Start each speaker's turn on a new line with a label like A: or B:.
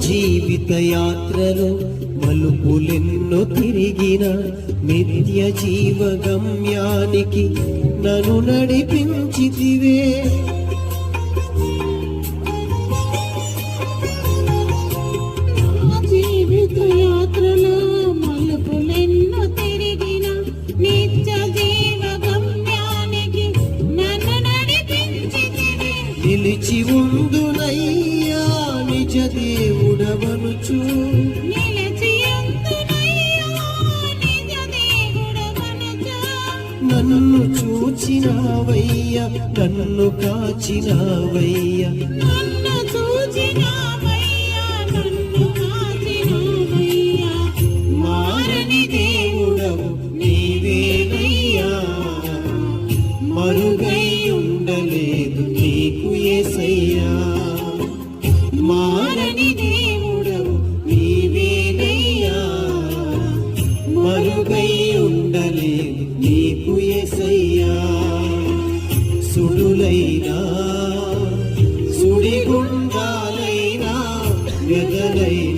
A: జీవిత యాత్రలో మలుపులెన్నో తిరిగిన నిత్య జీవ గమ్యానికి నన్ను నడిపించితివే.
B: జీవిత యాత్రలో మలుపులెన్నో తిరిగిన నిత్య జీవ గమ్యానికి నన్ను నడిపించితివి.
A: నిలిచి ఉందునయ్యా నిజ దేవుడవనుచు నన్ను చూచినావయ్యా, నన్ను కాచినావయ్యా. మారని దేవుడవు నీవేనయ్యా. మరుగై ఉండలేదు. మారని దేవుడవు నీవేనయ్యా మరుగై ఉండలేదు నీకు ఎసయ్యా సుడులైనా సుడిగుండాలైనా వ్యధలైనా